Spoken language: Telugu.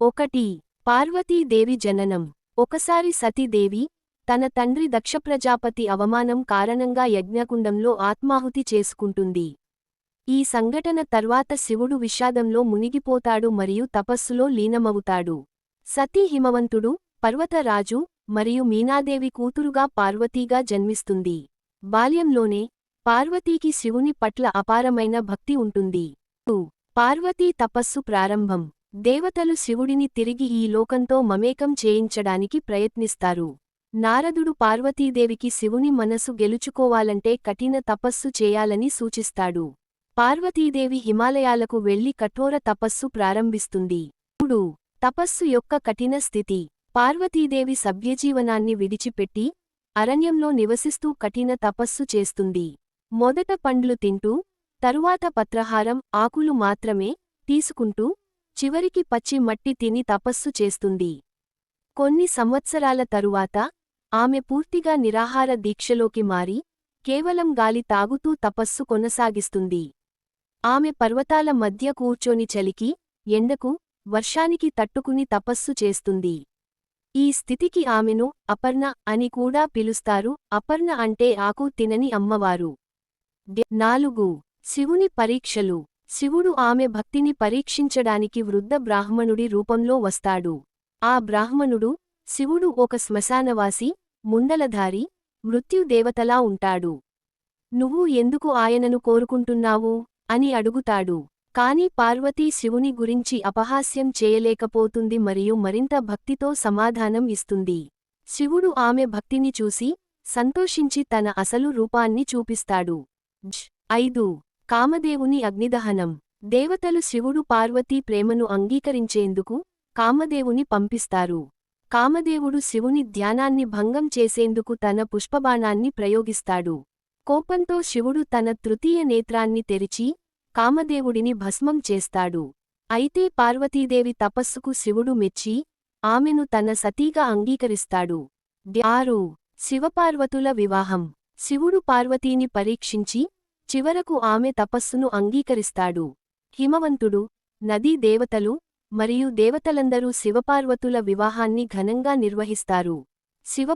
ఒకటి పార్వతీదేవి జననం. ఒకసారి సతీదేవి తన తండ్రి దక్షప్రజాపతి అవమానం కారణంగా యజ్ఞకుండంలో ఆత్మాహుతి చేసుకుంటుంది. ఈ సంఘటన తర్వాత శివుడు విషాదంలో మునిగిపోతాడు మరియు తపస్సులో లీనమవుతాడు. సతీ హిమవంతుడు పర్వతరాజు మరియు మీనాదేవి కూతురుగా పార్వతీగా జన్మిస్తుంది. బాల్యంలోనే పార్వతీకి శివుని పట్ల అపారమైన భక్తి ఉంటుంది. పార్వతీ తపస్సు ప్రారంభం. దేవతలు శివుడిని తిరిగి ఈ లోకంతో మమేకం చేయించడానికి ప్రయత్నిస్తారు. నారదుడు పార్వతీదేవికి శివుని మనసు గెలుచుకోవాలంటే కఠిన తపస్సు చేయాలని సూచిస్తాడు. పార్వతీదేవి హిమాలయాలకు వెళ్ళి కఠోర తపస్సు ప్రారంభిస్తుంది. ఇప్పుడు తపస్సు యొక్క కఠిన స్థితి. పార్వతీదేవి సభ్యజీవనాన్ని విడిచిపెట్టి అరణ్యంలో నివసిస్తూ కఠిన తపస్సు చేస్తుంది. మొదట పండ్లు తింటూ తరువాత పత్రహారం ఆకులు మాత్రమే తీసుకుంటూ చివరికి పచ్చి మట్టి తిని తపస్సు చేస్తుంది. కొన్ని సంవత్సరాల తరువాత ఆమె పూర్తిగా నిరాహార దీక్షలోకి మారి కేవలం గాలి తాగుతూ తపస్సు కొనసాగిస్తుంది. ఆమె పర్వతాల మధ్య కూర్చొని చలికి ఎండకు వర్షానికి తట్టుకుని తపస్సు చేస్తుంది. ఈ స్థితికి ఆమెను అపర్ణ అని కూడా పిలుస్తారు. అపర్ణ అంటే ఆకు తినని అమ్మవారు. నాలుగు. శివుని పరీక్షలు. శివుడు ఆమె భక్తిని పరీక్షించడానికి వృద్ధ బ్రాహ్మణుడి రూపంలో వస్తాడు. ఆ బ్రాహ్మణుడు శివుడు ఒక శ్మశానవాసి ముండలధారి మృత్యుదేవతలా ఉంటాడు. నువ్వు ఎందుకు ఆయనను కోరుకుంటున్నావు అని అడుగుతాడు. కాని పార్వతీ శివుని గురించి అపహాస్యం చేయలేకపోతుంది మరియు మరింత భక్తితో సమాధానం ఇస్తుంది. శివుడు ఆమె భక్తిని చూసి సంతోషించి తన అసలు రూపాన్ని చూపిస్తాడు. జ్. ఐదు కామదేవుని అగ్నిదహనం. దేవతలు శివుడు పార్వతీ ప్రేమను అంగీకరించేందుకు కామదేవుని పంపిస్తారు. కామదేవుడు శివుని ధ్యానాన్ని భంగం చేసేందుకు తన పుష్పబాణాన్ని ప్రయోగిస్తాడు. కోపంతో శివుడు తన తృతీయ నేత్రాన్ని తెరిచి కామదేవుడిని భస్మం చేస్తాడు. అయితే పార్వతీదేవి తపస్సుకు శివుడు మెచ్చి ఆమెను తన సతీగా అంగీకరిస్తాడు. ఆరు. శివపార్వతుల వివాహం. శివుడు పార్వతీని పరీక్షించి చివరకు ఆమె తపస్సును అంగీకరిస్తాడు. హిమవంతుడు నదీ దేవతలు మరియు దేవతలందరూ శివపార్వతుల వివాహాన్ని ఘనంగా నిర్వహిస్తారు. శివ